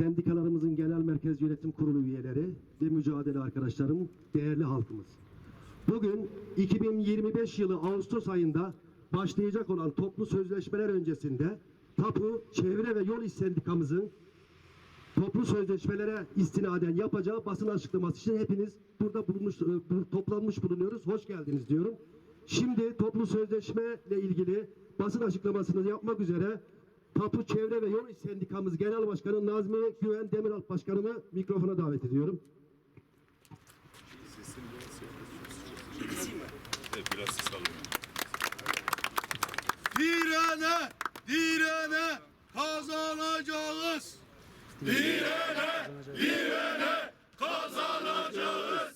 sendikalarımızın genel merkez yönetim kurulu üyeleri ve mücadele arkadaşlarım, değerli halkımız. Bugün 2025 yılı Ağustos ayında başlayacak olan toplu sözleşmeler öncesinde TAPU Çevre ve Yol İş Sendikamızın toplu sözleşmelere istinaden yapacağı basın açıklaması için hepiniz burada bulunmuş, e, toplanmış bulunuyoruz. Hoş geldiniz diyorum. Şimdi toplu sözleşme ile ilgili basın açıklamasını yapmak üzere Tapu Çevre ve Yol İş Sendikamız Genel Başkanı Nazmi Güven Demiralp Başkanımı mikrofona davet ediyorum. Biraz alıyorum. Direne, direne kazanacağız. Direne, direne kazanacağız.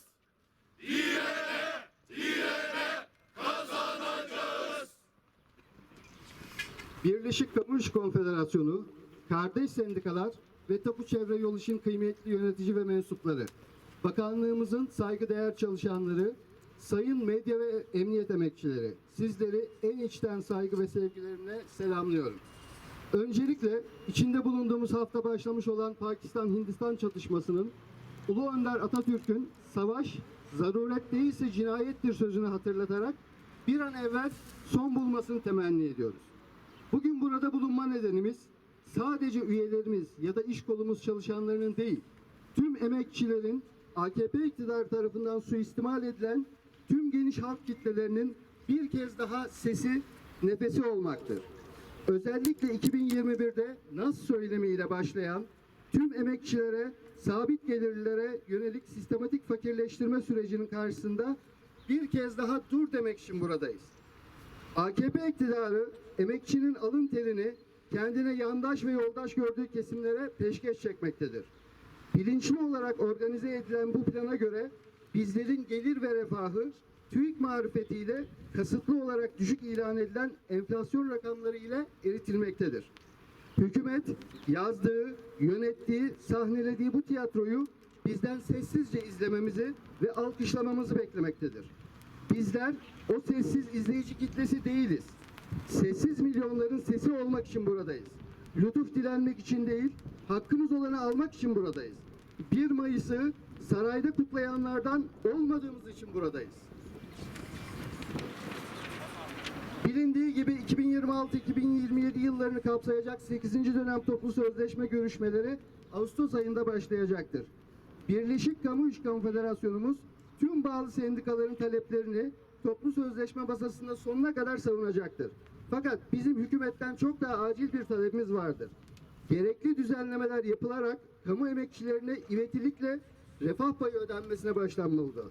Direne, direne kazanacağız. İş Konfederasyonu, kardeş sendikalar ve Tapu Çevre Yol İş'in kıymetli yönetici ve mensupları, bakanlığımızın saygıdeğer çalışanları, sayın medya ve emniyet emekçileri, sizleri en içten saygı ve sevgilerimle selamlıyorum. Öncelikle içinde bulunduğumuz hafta başlamış olan Pakistan-Hindistan çatışmasının Ulu Önder Atatürk'ün savaş zaruret değilse cinayettir sözünü hatırlatarak bir an evvel son bulmasını temenni ediyoruz. Bugün burada bulunma nedenimiz sadece üyelerimiz ya da iş kolumuz çalışanlarının değil, tüm emekçilerin AKP iktidarı tarafından suistimal edilen tüm geniş halk kitlelerinin bir kez daha sesi, nefesi olmaktır. Özellikle 2021'de NAS söylemiyle başlayan tüm emekçilere, sabit gelirlilere yönelik sistematik fakirleştirme sürecinin karşısında bir kez daha dur demek için buradayız. AKP iktidarı emekçinin alın terini kendine yandaş ve yoldaş gördüğü kesimlere peşkeş çekmektedir. Bilinçli olarak organize edilen bu plana göre bizlerin gelir ve refahı TÜİK marifetiyle kasıtlı olarak düşük ilan edilen enflasyon rakamları ile eritilmektedir. Hükümet yazdığı, yönettiği, sahnelediği bu tiyatroyu bizden sessizce izlememizi ve alkışlamamızı beklemektedir. Bizler o sessiz izleyici kitlesi değiliz. Sessiz milyonların sesi olmak için buradayız. Lütuf dilenmek için değil, hakkımız olanı almak için buradayız. 1 Mayıs'ı sarayda kutlayanlardan olmadığımız için buradayız. Bilindiği gibi 2026-2027 yıllarını kapsayacak 8. dönem toplu sözleşme görüşmeleri Ağustos ayında başlayacaktır. Birleşik Kamu İş Konfederasyonumuz tüm bağlı sendikaların taleplerini toplu sözleşme masasında sonuna kadar savunacaktır. Fakat bizim hükümetten çok daha acil bir talebimiz vardır. Gerekli düzenlemeler yapılarak kamu emekçilerine ivetilikle refah payı ödenmesine başlanmalıdır.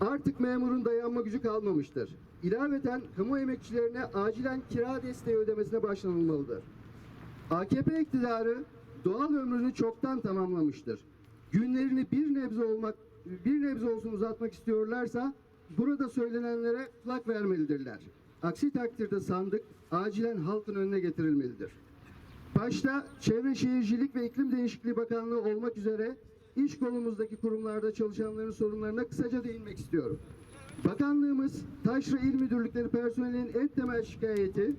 Artık memurun dayanma gücü kalmamıştır. İlaveten kamu emekçilerine acilen kira desteği ödemesine başlanılmalıdır. AKP iktidarı doğal ömrünü çoktan tamamlamıştır. Günlerini bir nebze olmak bir nebze olsun uzatmak istiyorlarsa burada söylenenlere kulak vermelidirler. Aksi takdirde sandık acilen halkın önüne getirilmelidir. Başta Çevre Şehircilik ve İklim Değişikliği Bakanlığı olmak üzere iş kolumuzdaki kurumlarda çalışanların sorunlarına kısaca değinmek istiyorum. Bakanlığımız Taşra İl Müdürlükleri personelinin en temel şikayeti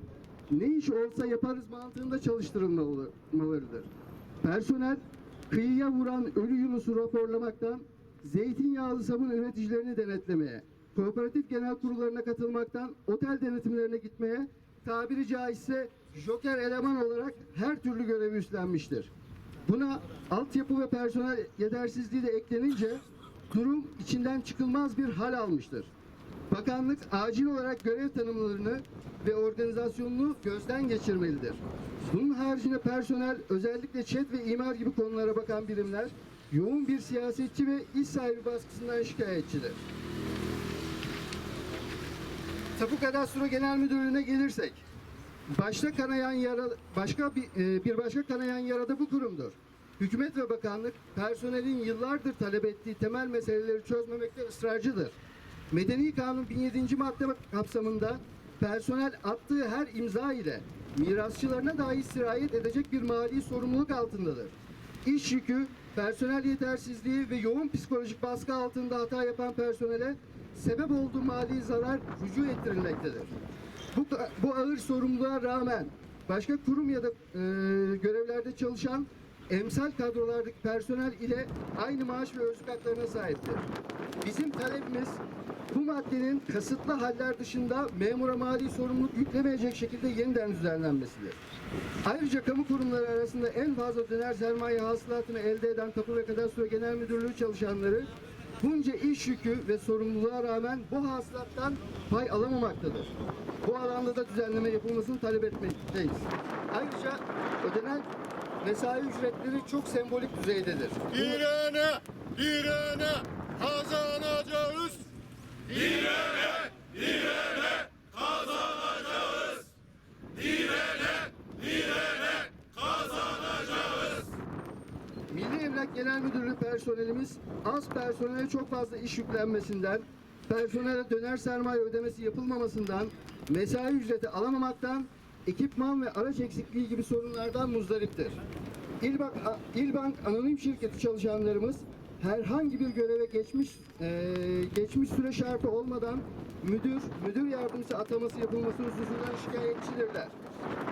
ne iş olsa yaparız mantığında çalıştırılmalıdır. Personel kıyıya vuran ölü Yunus'u raporlamaktan zeytinyağlı sabun üreticilerini denetlemeye, kooperatif genel kurullarına katılmaktan otel denetimlerine gitmeye tabiri caizse joker eleman olarak her türlü görevi üstlenmiştir. Buna altyapı ve personel yetersizliği de eklenince durum içinden çıkılmaz bir hal almıştır. Bakanlık acil olarak görev tanımlarını ve organizasyonunu gözden geçirmelidir. Bunun haricinde personel özellikle çet ve imar gibi konulara bakan birimler yoğun bir siyasetçi ve iş sahibi baskısından şikayetçidir. Tapu Kadastro Genel Müdürlüğü'ne gelirsek, başta kanayan yara, başka bir, e, bir başka kanayan yara da bu kurumdur. Hükümet ve bakanlık personelin yıllardır talep ettiği temel meseleleri çözmemekte ısrarcıdır. Medeni Kanun 1007. madde kapsamında personel attığı her imza ile mirasçılarına dahi sirayet edecek bir mali sorumluluk altındadır. İş yükü, personel yetersizliği ve yoğun psikolojik baskı altında hata yapan personele sebep olduğu mali zarar rücu ettirilmektedir. Bu, bu ağır sorumluluğa rağmen başka kurum ya da e, görevlerde çalışan emsal kadrolardaki personel ile aynı maaş ve özlük haklarına sahiptir. Bizim talebimiz bu maddenin kasıtlı haller dışında memura mali sorumluluk yüklemeyecek şekilde yeniden düzenlenmesidir. Ayrıca kamu kurumları arasında en fazla döner sermaye hasılatını elde eden Tapu ve Kadastro Genel Müdürlüğü çalışanları bunca iş yükü ve sorumluluğa rağmen bu hasılattan pay alamamaktadır. Bu alanda da düzenleme yapılmasını talep etmekteyiz. Ayrıca ödenen mesai ücretleri çok sembolik düzeydedir. Direne, direne kazanacağız. Milli Emlak Genel Müdürlüğü personelimiz az personele çok fazla iş yüklenmesinden, personele döner sermaye ödemesi yapılmamasından, mesai ücreti alamamaktan, ekipman ve araç eksikliği gibi sorunlardan muzdariptir. İlbank, İlbank Anonim Şirketi çalışanlarımız herhangi bir göreve geçmiş eee, geçmiş süre şartı olmadan müdür, müdür yardımcısı ataması yapılması hususundan şikayetçidirler.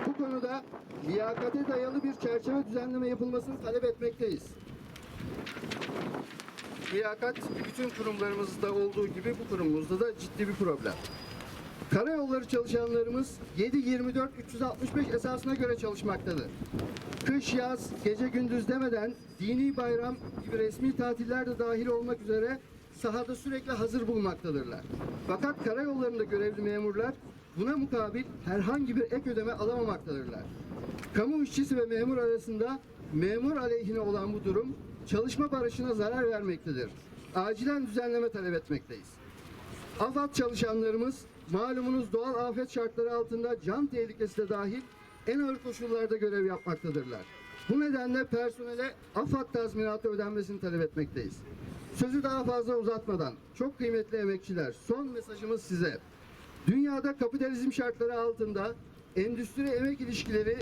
Bu konuda liyakate dayalı bir çerçeve düzenleme yapılmasını talep etmekteyiz. Liyakat bütün kurumlarımızda olduğu gibi bu kurumumuzda da ciddi bir problem. Karayolları çalışanlarımız 7-24 365 esasına göre çalışmaktadır. Kış, yaz, gece gündüz demeden dini bayram gibi resmi tatiller de dahil olmak üzere sahada sürekli hazır bulunmaktadırlar. Fakat karayollarında görevli memurlar buna mukabil herhangi bir ek ödeme alamamaktadırlar. Kamu işçisi ve memur arasında memur aleyhine olan bu durum çalışma barışına zarar vermektedir. Acilen düzenleme talep etmekteyiz. AFAD çalışanlarımız malumunuz doğal afet şartları altında can tehlikesi de dahil en ağır koşullarda görev yapmaktadırlar. Bu nedenle personele AFAD tazminatı ödenmesini talep etmekteyiz. Sözü daha fazla uzatmadan çok kıymetli emekçiler son mesajımız size. Dünyada kapitalizm şartları altında endüstri emek ilişkileri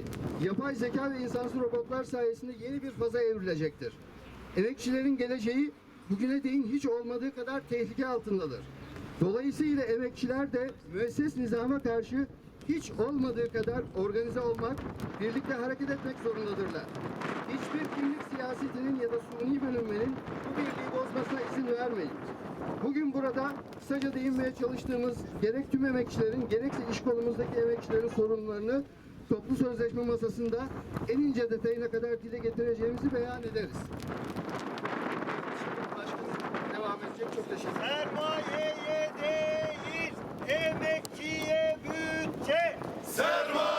yapay zeka ve insansız robotlar sayesinde yeni bir faza evrilecektir. Emekçilerin geleceği bugüne değin hiç olmadığı kadar tehlike altındadır. Dolayısıyla emekçiler de müesses nizama karşı hiç olmadığı kadar organize olmak, birlikte hareket etmek zorundadırlar. Hiçbir kimlik siyasetinin ya da suni bölünmenin bu birliği bozmasına izin vermeyin. Bugün burada kısaca değinmeye çalıştığımız gerek tüm emekçilerin gerekse iş kolumuzdaki emekçilerin sorunlarını toplu sözleşme masasında en ince detayına kadar dile getireceğimizi beyan ederiz. Hocam çok teşekkür ederim. Sermayeye değil, emekçiye bütçe. Sermaye.